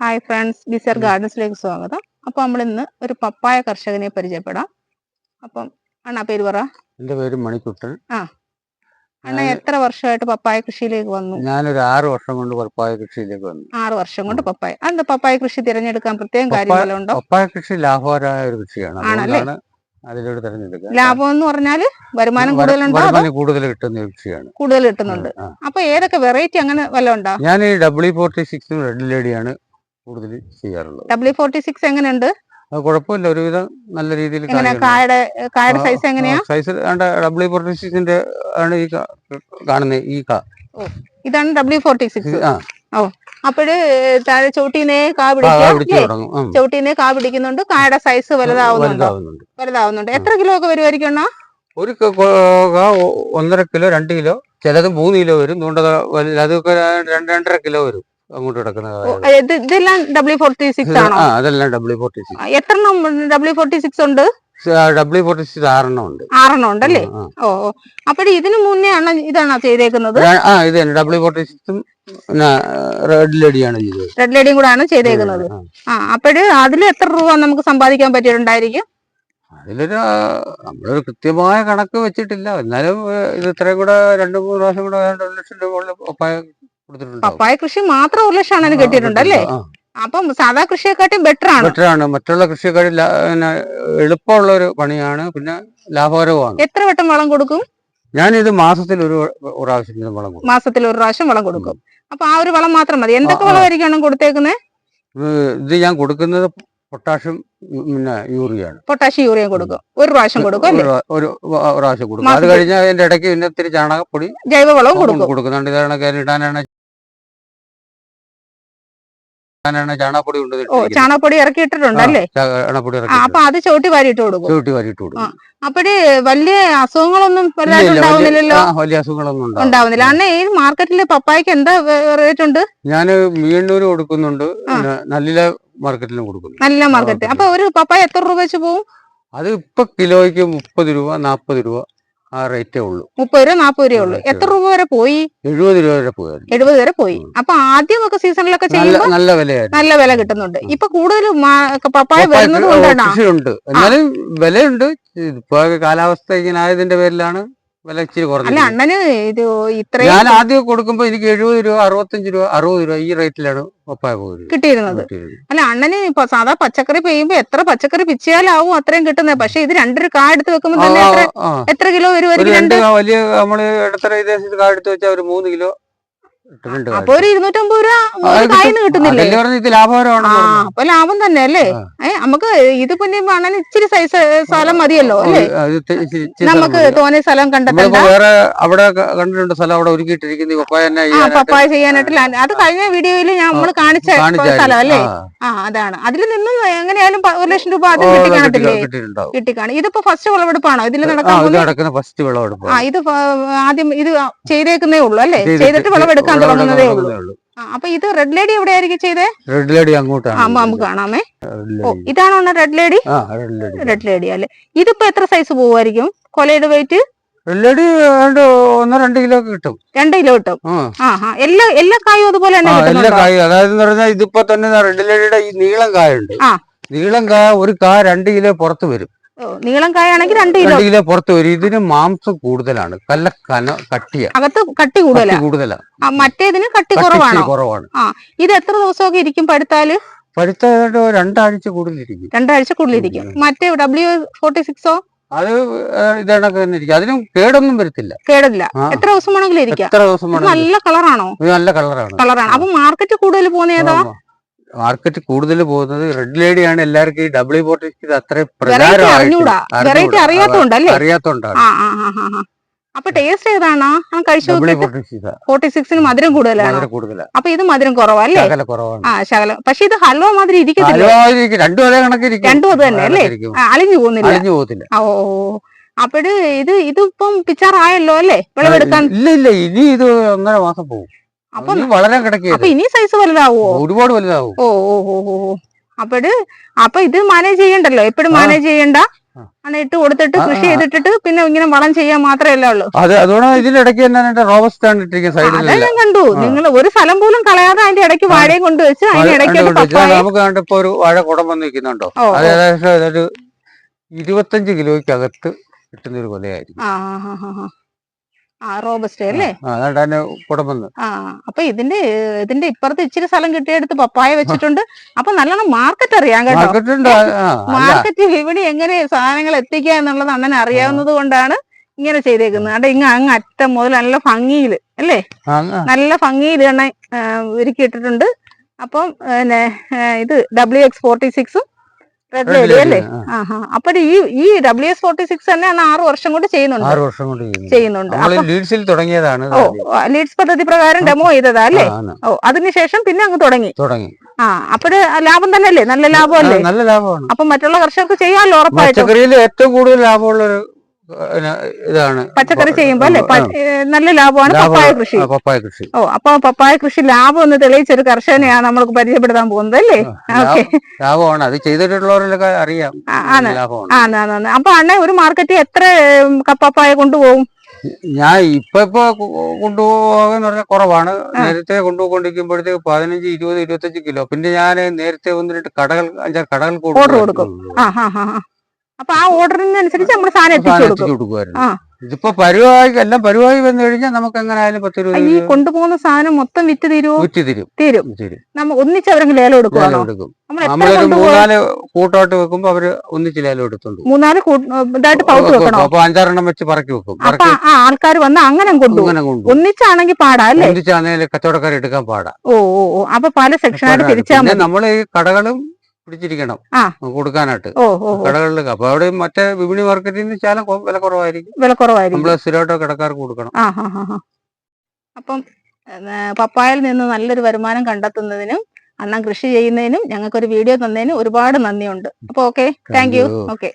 Hi friends ബിസർ ഗാർഡൻസിലേക്ക് സ്വാഗതം. അപ്പോൾ നമ്മൾ ഇന്ന് ഒരു പപ്പായ കർഷകനെ പരിചയപ്പെടാം. അപ്പം അണ്ണാ പേര് പറ. എന്റെ പേര് മണിക്കുട്ടൻ. ആ. അണ്ണ എത്ര വർഷമായിട്ട് പപ്പായ കൃഷിയിലേക്ക് വന്നു? ഞാനൊരു ആറ് വർഷം കൊണ്ട് പപ്പായ കൃഷിയിലേക്ക് വന്നു. ആറ് വർഷം കൊണ്ട് പപ്പായ. അന്ന് പപ്പായ കൃഷി തിരഞ്ഞെടുക്കാൻ പ്രത്യേകം കാര്യങ്ങളുണ്ടോ? പപ്പായ- കൃഷി ലാഭകരമായ ഒരു കൃഷിയാണ്. ആണല്ലേ? അതിലൂടെ തിരഞ്ഞെടുക്കുക. ലാഭം എന്ന് പറഞ്ഞാൽ വരുമാനം വര- കൂടുതലുണ്ടോ വരുമാനം കൂടുതൽ കിട്ടുന്ന കൃഷിയാണ്. കൂടുതൽ കിട്ടുന്നുണ്ട്. അപ്പൊ ഏതൊക്കെ വെറൈറ്റി അങ്ങനെ വല്ലതും ഉണ്ടോ? ഞാൻ ഡബ്ല്യു ഫോർട്ടി സിക്സും റെഡ് ലേഡിയാണ് കൂടുതൽ ചെയ്യാറുള്ളത്. ഡബ്ല്യു ഫോർട്ടി സിക്സ് എങ്ങനെയുണ്ട്? അത് കുഴപ്പമില്ല. ഒരുവിധം നല്ല രീതിയിൽ കായുടെ കായുടെ സൈസ് എങ്ങനെയാ? സൈസ് ഡബ്ല്യു ഫോർട്ടി സിക്സിന്റെ ആണ് ഈ കാണുന്നത് കാണുന്ന ഈ കാ. ഇതാണ് ഡബ്ല്യു ഫോർട്ടി സിക്സ് ആ. അപ്പോഴ് താഴെ ചോട്ടീനെ കാ പിടിക്കും ചവിട്ടീനെ കാ പിടിക്കുന്നുണ്ട്. കായുടെ സൈസ് വലുതാവുന്നുണ്ട്. വലുതാവുന്നുണ്ട്. എത്ര കിലോ ഒക്കെ വരുമായിരിക്കും ഒരു കാ ഒന്നര കിലോ രണ്ട് കിലോ ചിലത് മൂന്ന് കിലോ വരും. അതുകൊണ്ട് അതൊക്കെ രണ്ട് രണ്ടര കിലോ വരും. അങ്ങോട്ട് കിടക്കുന്ന ഓ, കായകൾ. ഇത് ഇതെല്ലാം ഡബ്ല്യു ഫോർട്ടി സിക്സ് ആണോ? അതെല്ലാം ഡബ്ല്യു ഫോർട്ടി സിക്സ് എത്ര ഡബ്ല്യു ഫോർട്ടി സിക്സ് ഉണ്ട്? ഡബ്ല്യു ഫോർട്ടി സിക്സ് ആറെണ്ണം ഉണ്ട്. ആറെണ്ണം ഉണ്ടല്ലേ? ഓ അപ്പോഴ് ഇതിനു മുന്നേ ആണ് ഇതാണോ ചെയ്തേക്കുന്നത്? ആ. ഇത് തന്നെ. ഡബ്ല്യു ഫോർട്ടി സിക്സും റെഡ് ലേഡിയാണ് ചെയ്തത്. റെഡ് ലേഡിയും കൂടെ ആണ് ചെയ്തേക്കുന്നത്. ആ. അപ്പോഴ് അതിൽ എത്ര രൂപ നമുക്ക് സമ്പാദിക്കാൻ പറ്റിയിട്ടുണ്ടായിരിക്കും? അതിലൊരു നമ്മളൊരു കൃത്യമായ കണക്ക് വെച്ചിട്ടില്ല. എന്നാലും ഇത് ഇത്രയും കൂടെ രണ്ടു മൂന്ന് പ്രാവശ്യം കൂടെ രണ്ടു ലക്ഷം രൂപ പപ്പായ കൃഷി മാത്രം ഒരു ലക്ഷം ആണ് കിട്ടിയിട്ടുണ്ട് അല്ലേ? അപ്പം സാധാ കൃഷിയെക്കാട്ടും ബെറ്റർ ആണ്. ബെറ്റർ ആണ്. മറ്റുള്ള കൃഷിയെക്കാട്ടും എളുപ്പമുള്ള ഒരു പണിയാണ്. പിന്നെ ലാഭകരവുമാണ്. എത്ര വട്ടം വളം കൊടുക്കും? ഞാൻ ഇത് മാസത്തിൽ ഒരു പ്രാവശ്യം വളം കൊടുക്കും. മാസത്തിൽ ഒരു പ്രാവശ്യം വളം കൊടുക്കും. അപ്പൊ ആ ഒരു വളം മാത്രം മതി. എന്തൊക്കെ വളമായിരിക്കും. വളമായിരിക്കണം കൊടുത്തേക്കുന്നത് ഇത് ഞാൻ കൊടുക്കുന്നത് പൊട്ടാഷ്യം പിന്നെ യൂറിയാണ്. പൊട്ടാഷ്യം യൂറിയ കൊടുക്കും. ഒരു പ്രാവശ്യം കൊടുക്കും ഒരു പ്രാവശ്യം കൊടുക്കും. അത് കഴിഞ്ഞാൽ അതിന്റെ ഇടയ്ക്ക് പിന്നെ ഇത്തിരി ചാണകപ്പൊടി ജൈവവളവും കൊടുക്കും. കൊടുക്കുന്നുണ്ട് ഇതാണ് ഇടാനാണ് ചാണകപ്പൊടി കൊണ്ട് ഓ ചാണകപ്പൊടി ഇറക്കി അല്ലേ? ചാണകപ്പൊടി ഇറക്കി അപ്പൊ അത് ചോട്ടി വാരിയിട്ട് കൊടുക്കും. ചവിട്ടി വാരിയിട്ട് കൊടുക്കും. അപ്പോഴേ വലിയ അസുഖങ്ങളൊന്നും വലുതായിട്ട് ഉണ്ടാവുന്നില്ലല്ലോ വലിയ അസുഖങ്ങളൊന്നും ഉണ്ടാവുന്നില്ല. അണ്ണ ഈ മാർക്കറ്റിൽ പപ്പായക്ക് എന്താ റേറ്റ് ഉണ്ട്? ഞാൻ മീണ്ടൂര് കൊടുക്കുന്നുണ്ട്. നല്ല മാർക്കറ്റിലും കൊടുക്കുന്നു നല്ല മാർക്കറ്റ്. അപ്പൊ ഒരു പപ്പായ എത്ര രൂപ വെച്ച് പോവും? അത് ഇപ്പൊ കിലോയ്ക്ക് മുപ്പത് രൂപ നാപ്പത് രൂപ. ആ റേറ്റേ ഉള്ളൂ. മുപ്പത് രൂപ നാപ്പത് രൂപ ഉള്ളൂ. എത്ര രൂപ വരെ പോയി? എഴുപത് രൂപ വരെ പോയി. എഴുപത് വരെ പോയി. അപ്പൊ ആദ്യമൊക്കെ സീസണിലൊക്കെ ചെയ്യുമ്പോൾ നല്ല വില നല്ല വില കിട്ടുന്നുണ്ട്. ഇപ്പൊ കൂടുതൽ പപ്പായ വരുന്നത് കൊണ്ടാണ്. എന്നാലും വിലയുണ്ട്. ഇപ്പൊ കാലാവസ്ഥ ഇങ്ങനെ ആയതിന്റെ പേരിലാണ് വില ഇച്ചിരി അല്ല അണ്ണന് ഇത് ഇത്രയും ഞാൻ ആദ്യം കൊടുക്കുമ്പോ എനിക്ക് എഴുപത് രൂപ അറുപത്തഞ്ച് രൂപ അറുപത് രൂപ ഈ റേറ്റിലാണ് പപ്പായ പോയത്. കിട്ടിയിരുന്നത്. അല്ല അണ്ണന് ഇപ്പൊ സാധാ പച്ചക്കറി പെയ്യുമ്പോ എത്ര പച്ചക്കറി പിച്ചയാലാവും അത്രയും കിട്ടുന്നത്. പക്ഷെ ഇത് രണ്ടൊരു കാ എടുത്ത് വെക്കുമ്പോ തന്നെ എത്ര കിലോ വരും? വലിയ നമ്മൾ ഇടത്തര കാ എടുത്ത് വെച്ചാൽ ഒരു മൂന്ന് കിലോ അപ്പൊ ഒരു ഇരുന്നൂറ്റമ്പത് രൂപ കിട്ടുന്നില്ലേ? ലാഭം തന്നെ അല്ലേ? നമുക്ക് ഇത് പിന്നെ അണ്ണന് ഇച്ചിരി സൈസ് സ്ഥലം മതിയല്ലോ അല്ലേ? നമുക്ക് തോന്നിയ സ്ഥലം കണ്ടെത്തണ്ട. നമ്മളിപ്പോ വേറെ അവിടെ ക- കണ്ടിട്ടുണ്ട് സ്ഥലം അവിടെ ഒരുക്കിയിട്ടിരിക്കുന്ന. പപ്പായ ചെയ്യാനായിട്ട്. അത് കഴിഞ്ഞ വീഡിയോയിൽ ഞാൻ നമ്മൾ കാണിച്ച. സ്ഥലം അല്ലേ? ആ. അതാണ്. അതിൽ നിന്നും എങ്ങനെയായാലും പ- ഒരു ലക്ഷം രൂപ അത് കിട്ടിക്കാണും. ഇതിപ്പോ ഫസ്റ്റ് വിളവെടുപ്പാണോ? ഇതിൽ നടക്കുന്ന ഫസ്റ്റ് വിളവെടുപ്പ് ആ ഇത് ആദ്യം ഇത് ചെയ്തേക്കുന്നേ ഉള്ളൂ അല്ലേ? ചെയ്തിട്ട് വിളവെടുക്കാൻ തുടങ്ങുന്നതേ ഉള്ളൂ. അപ്പൊ ഇത് റെഡ് ലേഡി എവിടെയായിരിക്കും ചെയ്തേ? റെഡ് ലേഡി അങ്ങോട്ടാണ് നമുക്ക് കാണാമേ. ഓ. ഇതാണോ റെഡ് ലേഡി റെഡ് ലേഡി അല്ലെ? ഇതിപ്പോ എത്ര സൈസ് പോവായിരിക്കും കൊലയുടെ വെയിറ്റ് റെഡ് ലേഡി ഏതാണ്ട് ഒന്നോ രണ്ട് കിലോ കിട്ടും. രണ്ട് കിലോ കിട്ടും. എല്ലാ എല്ലാ കായും അതുപോലെ തന്നെ എല്ലാ കായും. അതായത് പറഞ്ഞാൽ ഇതിപ്പോ തന്നെ റെഡ് ലേഡിയുടെ ഈ നീളം കായുണ്ട്. നീളം കായ ഒരു കാ രണ്ട് കിലോ പുറത്ത് വരും. നീളം കായാണെങ്കിൽ രണ്ട് കിലോ. കിലോ പുറത്ത് ഒരു ഇതിന് മാംസം കൂടുതലാണ്. കല്ല കന കട്ടിയ. അകത്ത് കട്ടി കൂടുതലാണ് കട്ടി കൂടുതലാ. ആ, മറ്റേതിന് കട്ടി കുറവാണ്? കുറവാണ്. ഇത് എത്ര ദിവസമൊക്കെ ഇരിക്കും പഴുത്താൽ പഴുത്ത രണ്ടാഴ്ച കൂടുതലിരിക്കും. രണ്ടാഴ്ച കൂടുതലിരിക്കും. മറ്റേ ഡബ്ല്യു ഫോർട്ടി സിക്സോ അത് ഇതണക്ക് തന്നെ ഇരിക്കും. അതിനും കേടൊന്നും വരത്തില്ല. കേടില്ല. എത്ര ദിവസം വേണമെങ്കിലും ഇരിക്കാം. എത്ര ദിവസം നല്ല കളറാണോ? നല്ല കളറാണ്. കളറാണ്. അപ്പൊ മാർക്കറ്റ് കൂടുതൽ പോകുന്ന ഏതാ? മാർക്കറ്റ് കൂടുതൽ പോകുന്നത് റെഡ് ലേഡിയാണ് എല്ലാവർക്കും ഈ അത്ര അറിയാത്തോണ്ടല്ലേ? അറിയാത്തോണ്ടാണ്. ആ ആ ആ ആ, ആ. അപ്പൊ ടേസ്റ്റ് ഏതാണ്? ഫോർട്ടി സിക്സിന് മധുരം കൂടുതലാണോ. അപ്പൊ ഇത് മധുരം കുറവല്ലേ? ആ ശകലം. പക്ഷെ ഇത് ഹൽവ മാതിരി ഇരിക്കത്തില്ല. രണ്ടും അതേ കണക്കിരിക്കും രണ്ടും അത് തന്നെ അല്ലേ? അലിഞ്ഞു പോകുന്നില്ല. അലിഞ്ഞു പോകത്തില്ല. ഓ. അപ്പോഴ് ഇത് ഇതിപ്പം പിച്ചാറായല്ലോ അല്ലേ? വിളവെടുക്കാൻ? ഇല്ല ഇല്ല. ഇനി ഇത് ഒന്നര മാസം പോകും. അപ്പൊ ഇനി വളരാൻ അപ്പൊ ഇനി സൈസ് വലുതാവോ? ഒരുപാട് വലുതാവും. ഓ ഓ ഓ ഓ ഓ. അപ്പൊ ഇത് മാനേജ് ചെയ്യണ്ടല്ലോ? എപ്പോഴും മാനേജ് ചെയ്യണ്ട. അങ്ങനെ ഇട്ട് കൊടുത്തിട്ട് കൃഷി ചെയ്തിട്ട് ചെയ്തിട്ടിട്ട് പിന്നെ ഇങ്ങനെ വളം ചെയ്യാൻ മാത്രമേ ഉള്ളൂ അതെ അതുകൊണ്ട് ഇതിനിടയ്ക്ക് തന്നെ റോബസ്റ്റ് സൈഡിലല്ല ഞാൻ കണ്ടു. നിങ്ങൾ ഒരു സ്ഥലം പോലും കളയാതെ അതിന്റെ ഇടയ്ക്ക് വാഴയും കൊണ്ടുവച്ച് അതിന്റെ ഇടയ്ക്ക് നമുക്ക് കണ്ട് ഒരു വാഴ കുടം വന്ന് നിൽക്കുന്നുണ്ടോ? അത്. ഏകദേശം ഇരുപത്തഞ്ച് കിലോയ്ക്കകത്ത് കിട്ടുന്ന ഒരു കൊലയായിരിക്കും. റോബസ്റ്റ് അല്ലേ? ആ, അപ്പൊ ഇതിന്റെ ഇതിന്റെ ഇപ്പുറത്ത് ഇച്ചിരി സ്ഥലം കിട്ടിയെടുത്ത് പപ്പായ വെച്ചിട്ടുണ്ട്. അപ്പൊ നല്ലോണം മാർക്കറ്റ് അറിയാം കേട്ടോ. മാർക്കറ്റ് ഇവിടെ വിപണി എങ്ങനെ സാധനങ്ങൾ എത്തിക്കുക എന്നുള്ളത് അണ്ണൻ അറിയാവുന്നത് കൊണ്ടാണ് ഇങ്ങനെ ചെയ്തേക്കുന്നത്. അവിടെ ഇങ്ങ അങ്ങ് അറ്റം മുതൽ നല്ല ഭംഗിയിൽ അല്ലേ? നല്ല ഭംഗിയിൽ അണ്ണൻ ഒരുക്കിയിട്ടിട്ടുണ്ട് അപ്പം പിന്നെ ഇത് ഡബ്ല്യു എക്സ് ഫോർട്ടി സിക്സും റെഡ് ലേഡി അല്ലേ? ആ. അപ്പൊ ഈ ഈ ഡബ്ല്യു എസ് ഫോർട്ടി സിക്സ് തന്നെ അണ്ണൻ ആറ് വർഷം കൊണ്ട് ചെയ്യുന്നുണ്ട്. ആറ് വർഷം കൊണ്ട് ചെയ്യുന്നു ചെയ്യുന്നുണ്ട്. ലീഡ്സിൽ തുടങ്ങിയതാണ് ഓ ലീഡ്സ് പദ്ധതി പ്രകാരം ഡെമോ ചെയ്തതാ അല്ലേ? ഓ അതിനുശേഷം പിന്നെ അങ്ങ് തുടങ്ങി. തുടങ്ങി. ആ അപ്പോഴ് ലാഭം തന്നെ അല്ലേ നല്ല ലാഭം ലാഭമല്ലേ നല്ല ലാഭമാണ്. അപ്പൊ മറ്റുള്ള കർഷകർക്ക് ചെയ്യാമല്ലോ ഉറപ്പായിട്ടും. ഏറ്റവും കൂടുതൽ ലാഭമുള്ള ഒരു ഇതാണ്. പച്ചക്കറി ചെയ്യുമ്പോ അല്ലെ? നല്ല ലാഭമാണ് പപ്പായ കൃഷി. പപ്പായ കൃഷി. ഓ അപ്പൊ പപ്പായ കൃഷി ലാഭം എന്ന് തെളിയിച്ചൊരു കർഷകനെയാണ് നമ്മൾക്ക് പരിചയപ്പെടുത്താൻ പോകുന്നത് അല്ലേ? ലാഭമാണ്. അത് ചെയ്തിട്ടുള്ളവരൊക്കെ അറിയാം. ആണ്. ആണ്. അപ്പൊ അണ്ണ ഒരു മാർക്കറ്റിൽ എത്ര കപ്പപ്പായ പപ്പായ കൊണ്ടുപോകും? ഞാൻ ഇപ്പൊ ഇപ്പൊ കൊണ്ടുപോകാന്ന് പറഞ്ഞാൽ കുറവാണ്. നേരത്തെ കൊണ്ടുപോയിക്കൊണ്ടിരിക്കുമ്പോഴത്തേക്ക് പതിനഞ്ച് ഇരുപത് ഇരുപത്തഞ്ച് കിലോ. പിന്നെ ഞാൻ നേരത്തെ ഒന്ന് രണ്ട് കടകൾ അഞ്ചാറ് കടകൾ കൊടുക്കും. അപ്പൊ ആ ഓർഡറിനനുസരിച്ച് നമ്മൾ സാധനം എത്തിച്ചു കൊടുക്കും. ആ. ഇതിപ്പോ പരുവായി എല്ലാം പരുവായി വന്നു കഴിഞ്ഞാൽ നമുക്ക് എങ്ങനെയായാലും പത്ത് രൂപ ഈ കൊണ്ടുപോകുന്ന സാധനം മൊത്തം വിറ്റ് തീരുവോ? വിറ്റ് തീരും. തീരും. നമ്മ ഒന്നിച്ച് അവരെങ്കിലും ലേലം എടുക്കുവാണോ? നമ്മളൊരു മൂന്നാൽ കൂട്ടമായിട്ട് വെക്കുമ്പോ അവർ ഒന്നിച്ച് ലേലം എടുത്തുണ്ട്. മൂന്നാൽ ഇതായിട്ട് പൗത്ത് വെക്കണോ? അപ്പൊ അഞ്ചാറെണ്ണം വെച്ച് പറക്കി വെക്കും. അപ്പൊ ആൾക്കാർ വന്ന് അങ്ങനെ കൊണ്ടുപോകും. ഒന്നിച്ചാണെങ്കിൽ പാടാ അല്ലേ? ഒന്നിച്ചാണെങ്കിൽ കച്ചവടക്കാർ എടുക്കാൻ പാടാ. ഓ ഓ അപ്പൊ പല സെക്ഷനായിട്ട്. തിരിച്ചാൽ നമ്മൾ നമ്മൾ ഈ കടകളും പിടിച്ചിരിക്കണം. കൊടുക്കാനായിട്ട്. കടകളിലൊക്കെ അപ്പൊ അവിടെ മറ്റേ വിപണി മാർക്കറ്റിൽ നിന്ന് ശാലം വില കുറവായിരിക്കും. വില കുറവായിരിക്കും. നമ്മൾ സ്ഥിരമായിട്ട് കടക്കാർക്ക് കൊടുക്കണം. അപ്പം പപ്പായയിൽ നിന്ന് നല്ലൊരു വരുമാനം കണ്ടെത്തുന്നതിനും അണ്ണൻ കൃഷി ചെയ്യുന്നതിനും ഞങ്ങൾക്കൊരു വീഡിയോ തന്നതിനും ഒരുപാട് നന്ദിയുണ്ട്. അപ്പൊ ഓക്കെ. Thank you okay